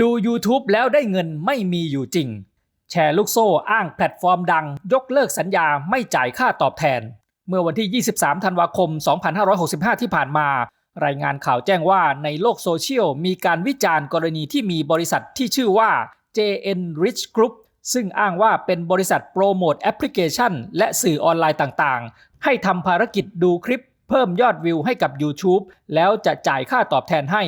ดู YouTube แล้วได้เงินไม่มีอยู่จริง แชร์ลูกโซ่อ้างแพลตฟอร์มดัง ยกเลิกสัญญาไม่จ่ายค่าตอบแทน เมื่อวันที่ 23 ธันวาคม 2565 ที่ผ่านมา รายงานข่าวแจ้งว่าในโลกโซเชียลมีการวิจารณ์กรณีที่มีบริษัทที่ชื่อว่า JN Rich Group ซึ่งอ้างว่าเป็นบริษัทโปรโมทแอปพลิเคชัน และสื่อออนไลน์ต่างๆ ให้ทำภารกิจดูคลิป เพิ่มยอดวิวให้กับ YouTube แล้วจะจ่ายค่าตอบแทนให้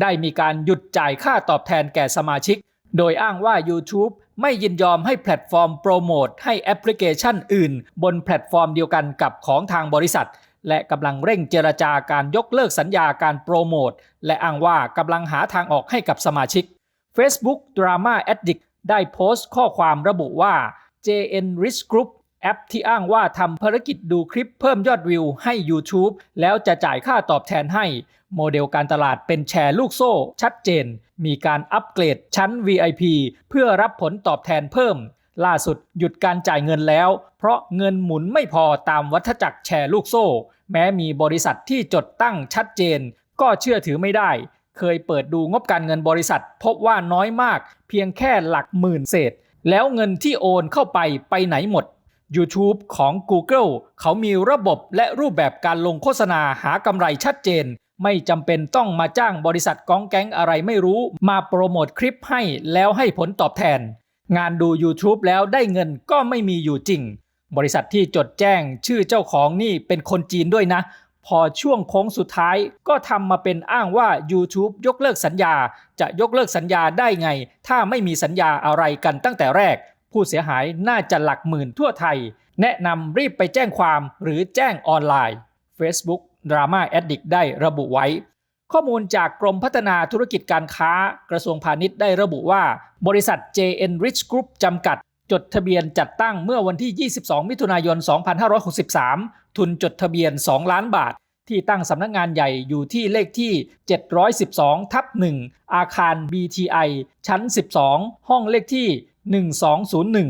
ได้มีการหยุดจ่ายค่าตอบแทนแก่สมาชิก โดยอ้างว่า YouTube ไม่ยินยอมให้แพลตฟอร์มโปรโมทให้แอปพลิเคชันอื่น บนแพลตฟอร์มเดียวกันกับของทางบริษัท และกำลังเร่งเจรจาการยกเลิกสัญญาการโปรโมท และอ้างว่ากำลังหาทางออกให้กับสมาชิก Facebook Drama Addict ได้โพสต์ข้อความระบุว่า JN Rich Group แอปที่อ้างว่าทำภารกิจดูคลิปเพิ่มยอดวิวให้ YouTube แล้วจะจ่ายค่าตอบแทนให้ โมเดลการตลาดเป็นแชร์ลูกโซ่ชัดเจน มีการอัปเกรดชั้น VIP เพื่อรับผลตอบแทนเพิ่ม ล่าสุดหยุดการจ่ายเงินแล้ว เพราะเงินหมุนไม่พอตามวัฏจักรแชร์ลูกโซ่ แม้มีบริษัทที่จดตั้งชัดเจน ก็เชื่อถือไม่ได้ เคยเปิดดูงบการเงินบริษัท พบว่าน้อยมาก เพียงแค่หลักหมื่นเศษ แล้วเงินที่โอนเข้าไปไปไหนหมด YouTube ของ Google เขามีระบบและรูปแบบการลงโฆษณาหากำไรชัดเจน ไม่จำเป็นต้องมาจ้างบริษัทกองแก๊งอะไรไม่รู้ มาโปรโมทคลิปให้แล้วให้ผลตอบแทน งานดู YouTube แล้วได้เงินก็ไม่มีอยู่จริง บริษัทที่จดแจ้งชื่อเจ้าของนี่เป็นคนจีนด้วยนะ พอช่วงโค้งสุดท้ายก็ทำมาเป็นอ้างว่า YouTube ยกเลิกสัญญา จะยกเลิกสัญญาได้ไง ถ้าไม่มีสัญญาอะไรกันตั้งแต่แรก ผู้เสียหายน่าจะหลักหมื่นทั่วไทย แนะนำรีบไปแจ้งความหรือแจ้งออนไลน์ Facebook Drama Addict ได้ระบุไว้ ข้อมูลจากกรมพัฒนาธุรกิจการค้ากระทรวงพาณิชย์ได้ระบุว่า บริษัท JN Rich Group จำกัด จดทะเบียนจัดตั้งเมื่อวันที่ 22 มิถุนายน 2563 ทุนจดทะเบียน 2 ล้านบาทที่ตั้งสำนักงานใหญ่อยู่ที่เลขที่ 712 ทับ 1 อาคาร BTI ชั้น 12 ห้องเลขที่ 1201